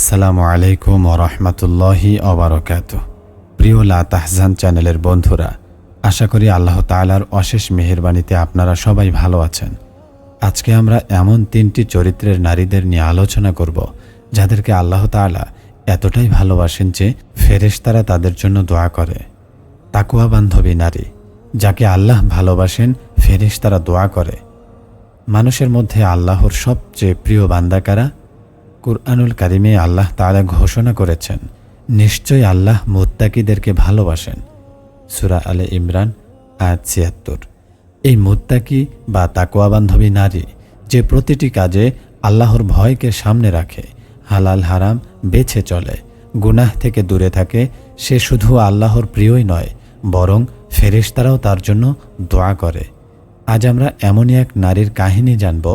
আসসালামু আলাইকুম ও ওরহমতুল্লাহি অবরকাত প্রিয় লা তাহজান চ্যানেলের বন্ধুরা, আশা করি আল্লাহ তালার অশেষ মেহেরবানিতে আপনারা সবাই ভালো আছেন। আজকে আমরা এমন তিনটি চরিত্রের নারীদের নিয়ে আলোচনা করব, যাদেরকে আল্লাহ তাআলা এতটাই ভালোবাসেন যে ফেরেশতারা তাদের জন্য দোয়া করে। তাকুয়া বান্ধবী নারী, যাকে আল্লাহ ভালোবাসেন, ফেরেশতারা দোয়া করে। মানুষের মধ্যে আল্লাহর সবচেয়ে প্রিয় বান্দাকারা কুরআনুল কারিমে আল্লাহ তাআলা ঘোষণা করেছেন, নিশ্চয়ই আল্লাহ মুত্তাকিদেরকে ভালোবাসেন। সুরা আলে ইমরান, আয়াত ছিয়াত্তর। এই মুত্তাকি বা তাকোয়া বান্ধবী নারী যে প্রতিটি কাজে আল্লাহর ভয়কে সামনে রাখে, হালাল হারাম বেছে চলে, গুনাহ থেকে দূরে থাকে, সে শুধু আল্লাহর প্রিয়ই নয়, বরং ফেরেশতারাও তার জন্য দোয়া করে। আজ আমরা এমনই এক নারীর কাহিনী জানব,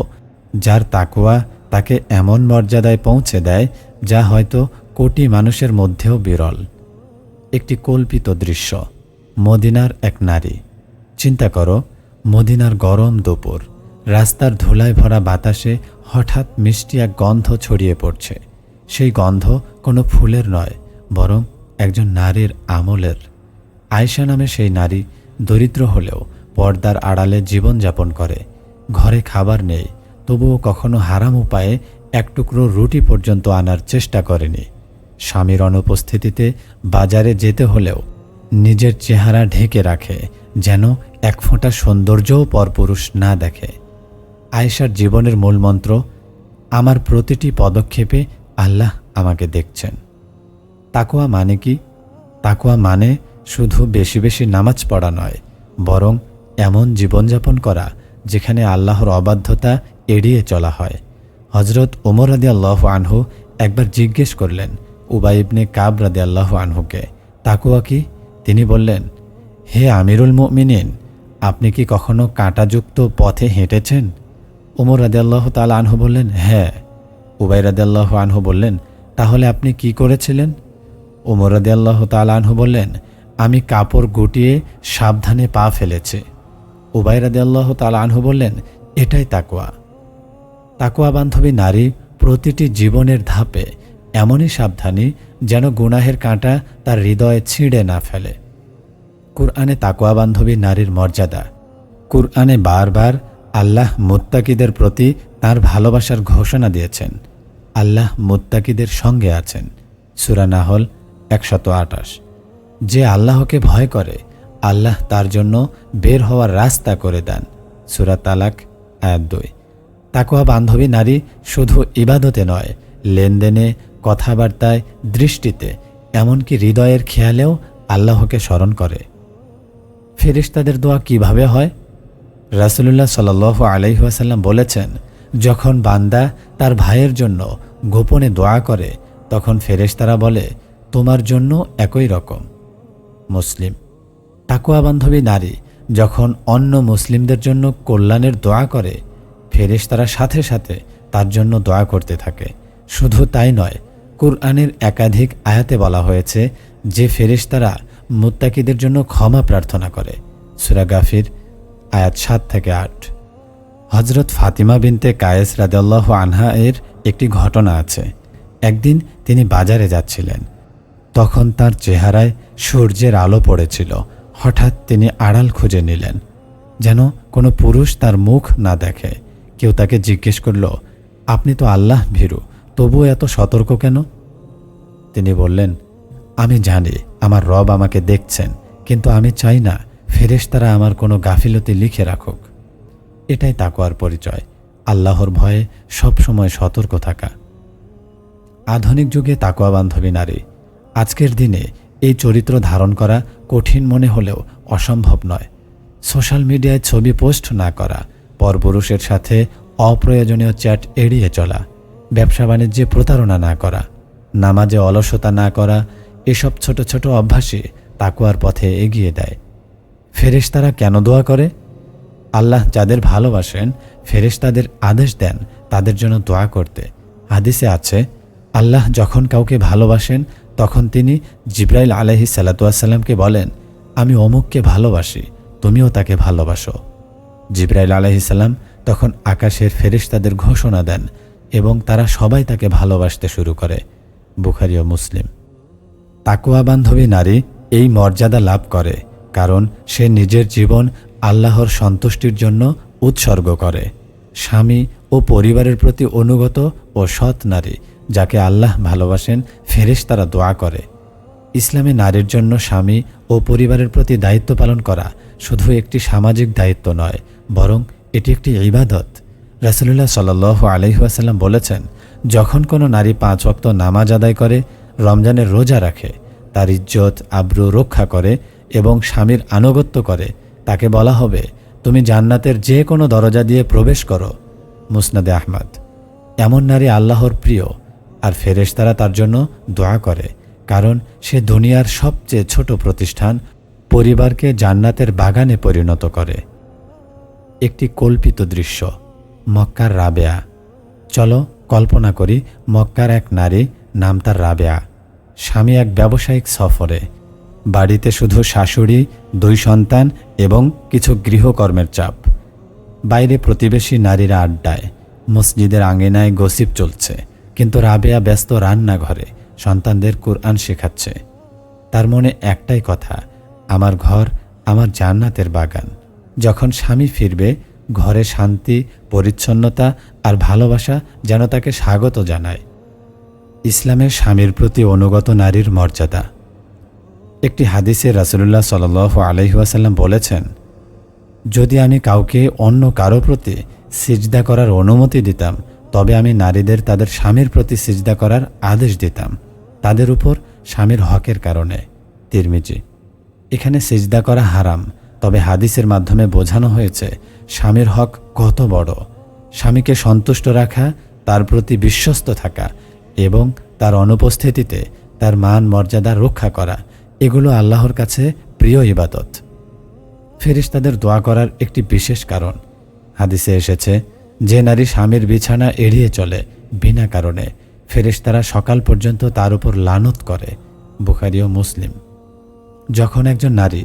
যার তাকুয়া তাকে এমন মর্যাদায় পৌঁছে দেয় যা হয়তো কোটি মানুষের মধ্যেও বিরল। একটি কল্পিত দৃশ্য, মদিনার এক নারী। চিন্তা করো, মদিনার গরম দুপুর, রাস্তার ধুলায় ভরা বাতাসে হঠাৎ মিষ্টি এক গন্ধ ছড়িয়ে পড়ছে। সেই গন্ধ কোনো ফুলের নয়, বরং একজন নারীর আমলের। আয়শা নামে সেই নারী দরিদ্র হলেও পর্দার আড়ালে জীবনযাপন করে। ঘরে খাবার নেই তবুও কখনো হারাম উপায়ে এক টুকরো রুটি পর্যন্ত আনার চেষ্টা করেনি। স্বামীর অনুপস্থিতিতে বাজারে যেতে হলেও নিজের চেহারা ঢেকে রাখে, যেন এক ফোঁটা সৌন্দর্যও পরপুরুষ না দেখে। আয়েশার জীবনের মূলমন্ত্র আমার প্রতিটি পদক্ষেপে আল্লাহ আমাকে দেখছেন। তাকুয়া মানে কি? তাকুয়া মানে শুধু বেশি বেশি নামাজ পড়া নয়, বরং এমন জীবনযাপন করা যেখানে আল্লাহর অবাধ্যতা এড়িয়ে চলা হয়। হজরত ওমর রাদি আল্লাহ আনহু একবার জিজ্ঞেস করলেন, উবাই ইবনে কাব রাদি আল্লাহ আনহুকে, তাকুয়া কি? তিনি বললেন, হে আমিরুল মুমিনিন, আপনি কি কখনো কাঁটাযুক্ত পথে হেঁটেছেন? ওমর রাদি আল্লাহ তাল আনহু বললেন হ্যাঁ। উবাই রাদি আল্লাহ আনহু বললেন, তাহলে আপনি কি করেছিলেন? ওমর রাদি আল্লাহ তাল আনহু বললেন, আমি কাপড় গুটিয়ে সাবধানে পা ফেলেছি। উবাই রাদি আল্লাহ তাল আনহু বললেন, এটাই তাকুয়া। তাকুয়া বান্ধবী নারী প্রতিটি জীবনের ধাপে এমনই সাবধানী যেন গুনাহের কাঁটা তার হৃদয়ে ছিঁড়ে না ফেলে। কুরআনে তাকুয়া বান্ধবী নারীর মর্যাদা। কুরআনে বারবার আল্লাহ মুত্তাকিদের প্রতি তার ভালোবাসার ঘোষণা দিয়েছেন। আল্লাহ মুত্তাকিদের সঙ্গে আছেন। সুরা নাহল একশত আটাশ যে আল্লাহকে ভয় করে, আল্লাহ তার জন্য বের হওয়ার রাস্তা করে দেন। সুরা তালাক দুই। তাকুয়া বান্ধবী নারী শুধু ইবাদতে নয়, লেনদেনে, কথাবার্তায়, দৃষ্টিতে, এমনকি হৃদয়ের খেয়ালেও আল্লাহকে স্মরণ করে। ফেরিস্তাদের দোয়া কীভাবে হয়? রাসুলুল্লাহ সাল আলাইহাসাল্লাম বলেছেন, যখন বান্দা তার ভাইয়ের জন্য গোপনে দোয়া করে, তখন ফেরেশতারা বলে, তোমার জন্য একই রকম। মুসলিম। তাকুয়া বান্ধবী নারী যখন অন্য মুসলিমদের জন্য কল্যাণের দোয়া করে ফেরেশতারা সাথে সাথে তার জন্য দোয়া করতে থাকে। শুধু তাই নয়, কুরআনের একাধিক আয়াতে বলা হয়েছে যে ফেরেশতারা মুত্তাকিদের জন্য ক্ষমা প্রার্থনা করে। সুরা গাফির, আয়াত সাত থেকে আট। হজরত ফাতিমা বিনতে কায়েস রাদাল্লাহ আনহা এর একটি ঘটনা আছে। একদিন তিনি বাজারে যাচ্ছিলেন। তখন তার চেহারায় সূর্যের আলো পড়েছিল। হঠাৎ তিনি আড়াল খুঁজে নিলেন, যেন কোনো পুরুষ তার মুখ না দেখে। কেউ তাকে জিজ্ঞেস করল, আপনি তো আল্লাহ ভীরু তবু এত সতর্ক কেন? তিনি বললেন, আমি জানি, আমার রব আমাকে দেখছেন, কিন্তু আমি চাই না ফেরেশতারা আমার কোনো গাফিলতি লিখে রাখুক। এটাই তাকোয়ার পরিচয়, আল্লাহর ভয়ে সবসময় সতর্ক থাকা। আধুনিক যুগে তাকোয়া বান্ধবী নারী, আজকের দিনে এই চরিত্র ধারণ করা কঠিন মনে হলেও অসম্ভব নয়। সোশ্যাল মিডিয়ায় ছবি পোস্ট না করা পরপুরুষের সাথে অপ্রয়োজনীয় চ্যাট এড়িয়ে চলা, ব্যবসা বাণিজ্যে প্রতারণা না করা, নামাজে অলসতা না করা, এসব ছোট ছোট অভ্যাসে তাকুয়ার পথে এগিয়ে দেয়। ফেরেশতারা কেন দোয়া করে? আল্লাহ যাদের ভালোবাসেন, ফেরেশতাদের আদেশ দেন তাদের জন্য দোয়া করতে। হাদিসে আছে, আল্লাহ যখন কাউকে ভালোবাসেন, তখন তিনি জিব্রাইল আলহি সাল্লাতুয়াসাল্লামকে বলেন, আমি অমুককে ভালোবাসি, তুমিও তাকে ভালোবাসো। জিব্রাইল আলহিসাল্লাম তখন আকাশের ফেরেশতাদের ঘোষণা দেন এবং তারা সবাই তাকে ভালোবাসতে শুরু করে, বুখারি ও মুসলিম। তাকুয়া বান্ধবী নারী এই মর্যাদা লাভ করে কারণ সে নিজের জীবন আল্লাহর সন্তুষ্টির জন্য উৎসর্গ করে। স্বামী ও পরিবারের প্রতি অনুগত ও সৎ নারী যাকে আল্লাহ ভালোবাসেন ফেরেশ তারা দোয়া করে। ইসলামে নারীর জন্য স্বামী ও পরিবারের প্রতি দায়িত্ব পালন করা শুধু একটি সামাজিক দায়িত্ব নয় বরং এটি একটি ইবাদত। রাসুলুল্লাহ সাল আলহিহাসাল্লাম বলেছেন, যখন কোনো নারী পাঁচ ওয়াক্ত নামাজ আদায় করে, রমজানের রোজা রাখে, তার ইজ্জত, আব্রু রক্ষা করে এবং স্বামীর আনুগত্য করে, তাকে বলা হবে, তুমি জান্নাতের যে কোনো দরজা দিয়ে প্রবেশ করো। মুসনাদে আহমদ। এমন নারী আল্লাহর প্রিয়, আর ফেরেশতারা তার জন্য দোয়া করে, কারণ সে দুনিয়ার সবচেয়ে ছোট প্রতিষ্ঠান, পরিবারকে জান্নাতের বাগানে পরিণত করে। একটি কল্পিত দৃশ্য, মক্কার রাবেয়া। চলো কল্পনা করি, মক্কার এক নারী নাম তার রাবেয়া। স্বামী এক ব্যবসায়িক সফরে। বাড়িতে শুধু শাশুড়ি, দুই সন্তান এবং কিছু গৃহকর্মের চাপ। বাইরে প্রতিবেশী নারীরা আড্ডায়। মসজিদের আঙিনায় গসিপ চলছে। কিন্তু রাবেয়া ব্যস্ত রান্নাঘরে। সন্তানদের কোরআন শেখাচ্ছে। তার মনে একটাই কথা, আমার ঘর, আমার জান্নাতের বাগান। যখন স্বামী ফিরবে, ঘরে শান্তি, পরিচ্ছন্নতা আর ভালোবাসা যেন তাকে স্বাগত জানায়। ইসলামের স্বামীর প্রতি অনুগত নারীর মর্যাদা। একটি হাদিসে রাসুলুল্লাহ সাল আলহিহাসাল্লাম বলেছেন, যদি আমি কাউকে অন্য কারও প্রতি সিজদা করার অনুমতি দিতাম, তবে আমি নারীদের তাদের স্বামীর প্রতি সিজদা করার আদেশ দিতাম, তাদের উপর স্বামীর হকের কারণে। তিরমিজি, এখানে সিজদা করা হারাম তবে হাদিসের মাধ্যমে বোঝানো হয়েছে, স্বামীর হক কত বড়। স্বামীকে সন্তুষ্ট রাখা, তার প্রতি বিশ্বস্ত থাকা এবং তার অনুপস্থিতিতে তার মান মর্যাদা রক্ষা করা, এগুলো আল্লাহর কাছে প্রিয় ইবাদত। ফেরিস্তাদের দোয়া করার একটি বিশেষ কারণ। হাদিসে এসেছে, যে নারী স্বামীর বিছানা এড়িয়ে চলে বিনা কারণে, ফেরেশতারা সকাল পর্যন্ত তার উপর লানত করে, বুখারি ও মুসলিম। যখন একজন নারী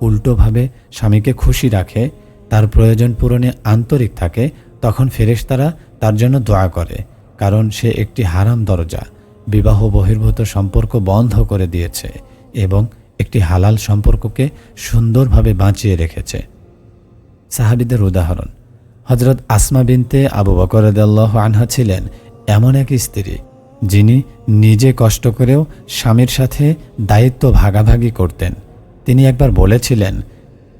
উল্টোভাবে স্বামীকে খুশি রাখে, তার প্রয়োজন পূরণে আন্তরিক থাকে, তখন ফেরেশতারা তার জন্য দোয়া করে, কারণ সে একটি হারাম দরজা, বিবাহ বহির্ভূত সম্পর্ক বন্ধ করে দিয়েছে এবং একটি হালাল সম্পর্ককে সুন্দরভাবে বাঁচিয়ে রেখেছে। সাহাবিদের উদাহরণ হজরত আসমা বিনতে আবু বকরদাল্লাহ আনহা ছিলেন এমন এক স্ত্রী, যিনি নিজে কষ্ট করেও স্বামীর সাথে দায়িত্ব ভাগাভাগি করতেন। তিনি একবার বলেছিলেন,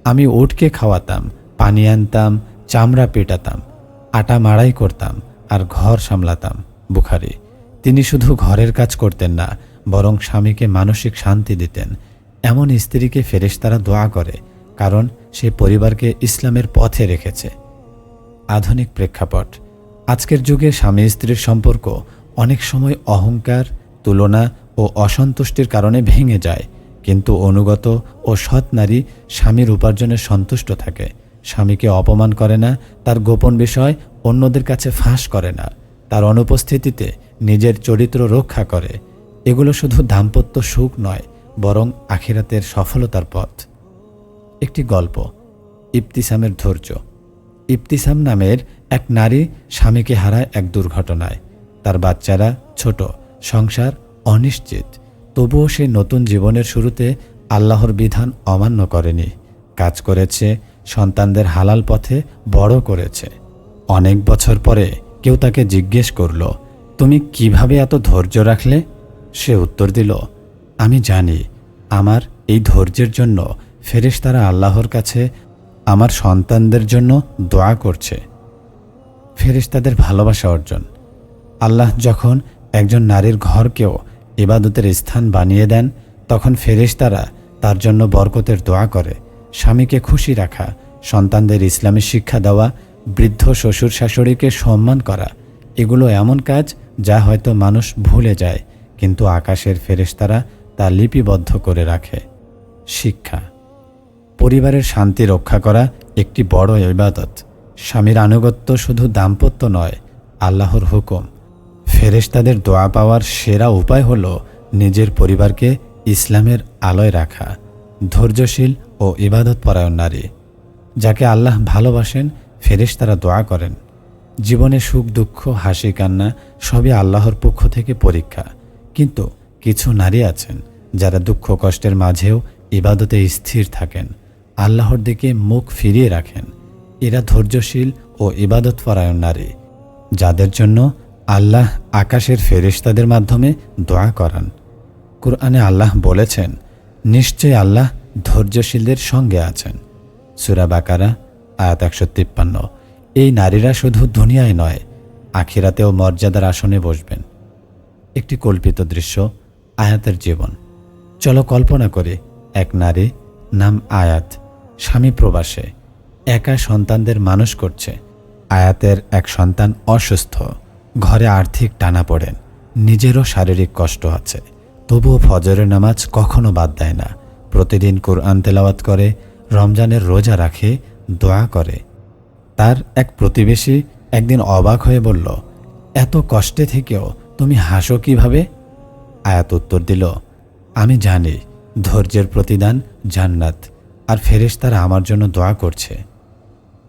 আমি উটকে খাওয়াতাম, পানি আনতাম, চামড়া পেটাতাম, আটা মাড়াই করতাম আর ঘর সামলাতাম। বুখারি। তিনি শুধু ঘরের কাজ করতেন না, বরং স্বামীকে মানসিক শান্তি দিতেন। এমন স্ত্রীকে ফেরেশতারা দোয়া করে, কারণ সে পরিবারকে ইসলামের পথে রেখেছে। আধুনিক প্রেক্ষাপট। আজকের যুগে স্বামী স্ত্রীর সম্পর্ক অনেক সময় অহংকার, তুলনা ও অসন্তুষ্টির কারণে ভেঙে যায়। কিন্তু অনুগত ও সৎ নারী স্বামীর উপার্জনে সন্তুষ্ট থাকে। স্বামীকে অপমান করে না, তার গোপন বিষয় অন্যদের কাছে ফাঁস করে না। তার অনুপস্থিতিতে নিজের চরিত্র রক্ষা করে। এগুলো শুধু দাম্পত্য সুখ নয়, বরং আখিরাতের সফলতার পথ। একটি গল্প, ইবতিসামের ধৈর্য। ইবতিসাম নামের এক নারী স্বামীকে হারায় এক দুর্ঘটনায়। তার বাচ্চারা ছোট, সংসার অনিশ্চিত। তবুও সে নতুন জীবনের শুরুতে আল্লাহর বিধান অমান্য করেনি। কাজ করেছে, সন্তানদের হালাল পথে বড় করেছে। অনেক বছর পরে কেউ তাকে জিজ্ঞেস করল, তুমি কীভাবে এত ধৈর্য রাখলে? সে উত্তর দিল, আমি জানি, আমার এই ধৈর্যের জন্য ফেরেশ তারা আল্লাহর কাছে আমার সন্তানদের জন্য দোয়া করছে। ফেরেশ তাদের ভালোবাসা অর্জন। আল্লাহ যখন একজন নারীর ঘরকেও ইবাদতের স্থান বানিয়ে দেন, তখন ফেরেশতারা তার জন্য বরকতের দোয়া করে। স্বামীকে খুশি রাখা, সন্তানদের ইসলামী শিক্ষা দেওয়া, বৃদ্ধ শ্বশুর শাশুড়িকে সম্মান করা, এগুলো এমন কাজ যা হয়তো মানুষ ভুলে যায়, কিন্তু আকাশের ফেরেশতারা তা লিপিবদ্ধ করে রাখে। শিক্ষা। পরিবারের শান্তি রক্ষা করা একটি বড় ইবাদত। স্বামীর আনুগত্য শুধু দাম্পত্য নয়, আল্লাহর হুকুম। ফেরেশতাদের দোয়া পাওয়ার সেরা উপায় হল নিজের পরিবারকে ইসলামের আলোয় রাখা, ধৈর্যশীল ও ইবাদত পরায়ণ নারী। যাকে আল্লাহ ভালোবাসেন, ফেরেশতারা দোয়া করেন। জীবনে সুখ, দুঃখ, হাসি, কান্না সবই আল্লাহর পক্ষ থেকে পরীক্ষা। কিন্তু কিছু নারী আছেন যারা দুঃখ, কষ্টের মাঝেও ইবাদতে স্থির থাকেন, আল্লাহর দিকে মুখ ফিরিয়ে রাখেন। এরা ধৈর্যশীল ও ইবাদত পরায়ণ নারী, যাদের জন্য আল্লাহ আকাশের ফেরিস্তাদের মাধ্যমে দোয়া করান। কুরআনে আল্লাহ বলেছেন নিশ্চয় আল্লাহ ধৈর্যশীলদের সঙ্গে আছেন। সুরা বাকারা, আয়াত একশো তিপ্পান্ন। এই নারীরা শুধু দুনিয়ায় নয়, আখিরাতেও মর্যাদার আসনে বসবেন। একটি কল্পিত দৃশ্য, আয়াতের জীবন। চলো কল্পনা করে, এক নারী নাম আয়াত, স্বামী প্রবাসে, একা সন্তানদের মানুষ করছে, আয়াতের এক সন্তান অসুস্থ। ঘরে আর্থিক টানা পড়েন। নিজেরও শারীরিক কষ্ট আছে। তবুও ফজরের নামাজ কখনো বাদ দেয় না। প্রতিদিন কোরআন তেলাওয়াত করে, রমজানের রোজা রাখে, দোয়া করে। তার এক প্রতিবেশী একদিন অবাক হয়ে বলল, এত কষ্টে থেকেও তুমি হাসো কীভাবে? আয়াত উত্তর দিল, আমি জানি, ধৈর্যের প্রতিদান জান্নাত, আর ফেরেশতারা আমার জন্য দোয়া করছে।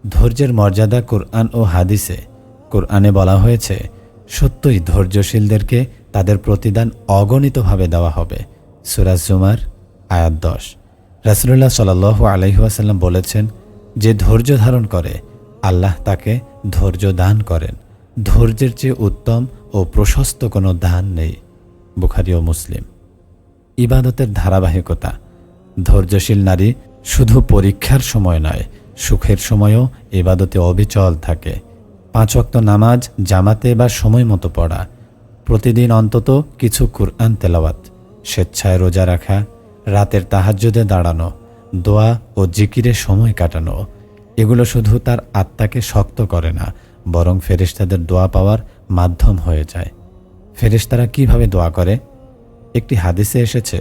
ধৈর্যের মর্যাদা কোরআন ও হাদিসে। কোরআনে বলা হয়েছে সত্যই ধৈর্যশীলদেরকে তাদের প্রতিদান অগণিতভাবে দেওয়া হবে। সুরাজ জুমার আয়াত দশ। রাসুল্লাহ সাল আলহিহাসাল্লাম বলেছেন, যে ধৈর্য ধারণ করে, আল্লাহ তাকে ধৈর্য দান করেন। ধৈর্যের চেয়ে উত্তম ও প্রশস্ত কোনো দান নেই। বুখারি ও মুসলিম। ইবাদতের ধারাবাহিকতা। ধৈর্যশীল নারী শুধু পরীক্ষার সময় নয়, সুখের সময়ও ইবাদতে অবিচল থাকে। পাঁচ ওয়াক্ত নামাজ, জামাতে বা সময় মতো পড়া। প্রতিদিন অন্তত কিছু কুরআন তেলাওয়াত, স্বেচ্ছায় রোজা রাখা, রাতের তাহাজ্জুদে দাঁড়ানো, দোয়া ও জিকিরে সময় কাটানো। এগুলো শুধু তার আত্মাকে শক্ত করে না, বরং ফেরেশতাদের দোয়া পাওয়ার মাধ্যম হয়ে যায়। ফেরেশতারা কীভাবে দোয়া করে? একটি হাদিসে এসেছে,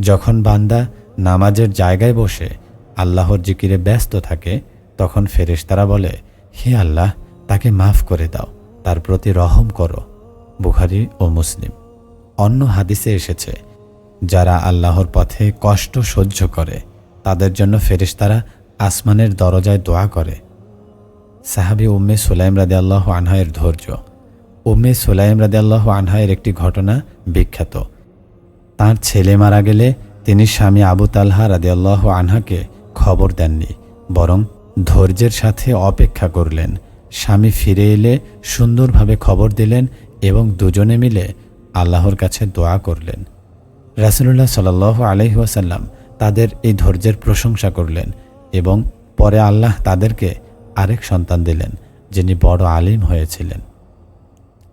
যখন বান্দা নামাজের জায়গায় বসে আল্লাহর জিকিরে ব্যস্ত থাকে, তখন ফেরেশতারা বলে, হে আল্লাহ তাকে মাফ করে দাও, তার প্রতি রহম করো, বুখারি ও মুসলিম। অন্য হাদিসে এসেছে, যারা আল্লাহর পথে কষ্ট সহ্য করে, তাদের জন্য ফেরেশতারা আসমানের দরজায় দোয়া করে। সাহাবি উম্মে সুলাইম রাদে আল্লাহ আনহায়ের ধৈর্য। উম্মে সুলাইম রাদে আল্লাহ আনহায়ের একটি ঘটনা বিখ্যাত। তার ছেলে মারা গেলে তিনি স্বামী আবু তালহা রাদে আল্লাহ আনহাকে খবর দেননি, বরং ধৈর্যের সাথে অপেক্ষা করলেন। স্বামী ফিরে এলে সুন্দরভাবে খবর দিলেন এবং দুজনে মিলে আল্লাহর কাছে দোয়া করলেন। রাসুলুল্লাহ সাল আলহিহাসাল্লাম তাদের এই ধৈর্যের প্রশংসা করলেন এবং পরে আল্লাহ তাদেরকে আরেক সন্তান দিলেন, যিনি বড় আলিম হয়েছিলেন।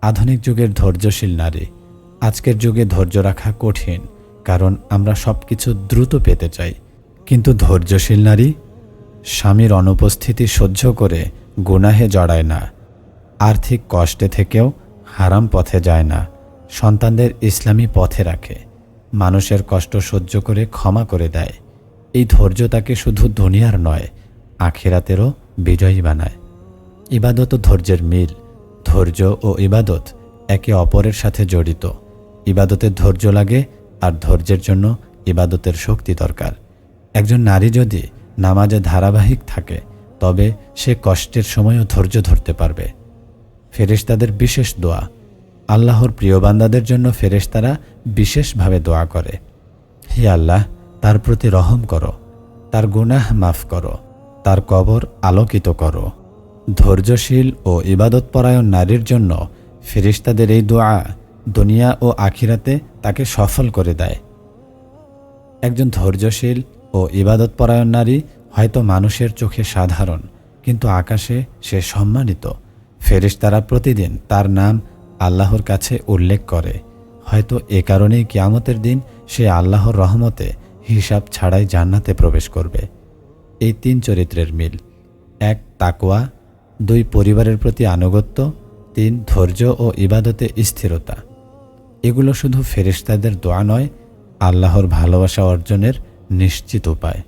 আধুনিক যুগের ধৈর্যশীল নারী, আজকের যুগে ধৈর্য রাখা কঠিন, কারণ আমরা সব কিছু দ্রুত পেতে চাই। কিন্তু ধৈর্যশীল নারী, স্বামীর অনুপস্থিতি সহ্য করে গুনাহে জড়ায় না, আর্থিক কষ্টে থেকেও হারাম পথে যায় না, সন্তানদের ইসলামী পথে রাখে, মানুষের কষ্ট সহ্য করে ক্ষমা করে দেয়, এই ধৈর্য তাকে শুধু দুনিয়ার নয়, আখিরাতেরও বিজয়ী বানায়। ইবাদত ও ধৈর্যের মিল, ধৈর্য ও ইবাদত একে অপরের সাথে জড়িত, ইবাদতের ধৈর্য লাগে আর ধৈর্যের জন্য ইবাদতের শক্তি দরকার। একজন নারী যদি নামাজে ধারাবাহিক থাকে তবে সে কষ্টের সময়ও ধৈর্য ধরতে পারবে। ফেরেশতাদের বিশেষ দোয়া। আল্লাহর প্রিয় বান্দাদের জন্য ফেরেশতারা বিশেষভাবে দোয়া করে। হে আল্লাহ, তার প্রতি রহম করো। তার গুনাহ মাফ করো। তার কবর আলোকিত করো। ধৈর্যশীল ও ইবাদতপরায়ণ নারীর জন্য ফেরিস্তাদের এই দোয়া দুনিয়া ও আখিরাতে তাকে সফল করে দেয়। একজন ধৈর্যশীল ও ইবাদতপরায়ণ নারী হয়তো মানুষের চোখে সাধারণ, কিন্তু আকাশে সে সম্মানিত। ফেরিস্তারা প্রতিদিন তার নাম আল্লাহর কাছে উল্লেখ করে। হয়তো এ কারণেই কিয়ামতের দিন সে আল্লাহর রহমতে হিসাব ছাড়াই জান্নাতে প্রবেশ করবে। এই তিন চরিত্রের মিল। এক তাকোয়া দুই, পরিবারের প্রতি আনুগত্য। তিন, ধৈর্য ও ইবাদতে স্থিরতা। এগুলো শুধু ফেরিস্তাদের দোয়া নয়, আল্লাহর ভালোবাসা অর্জনের নিশ্চিত উপায়।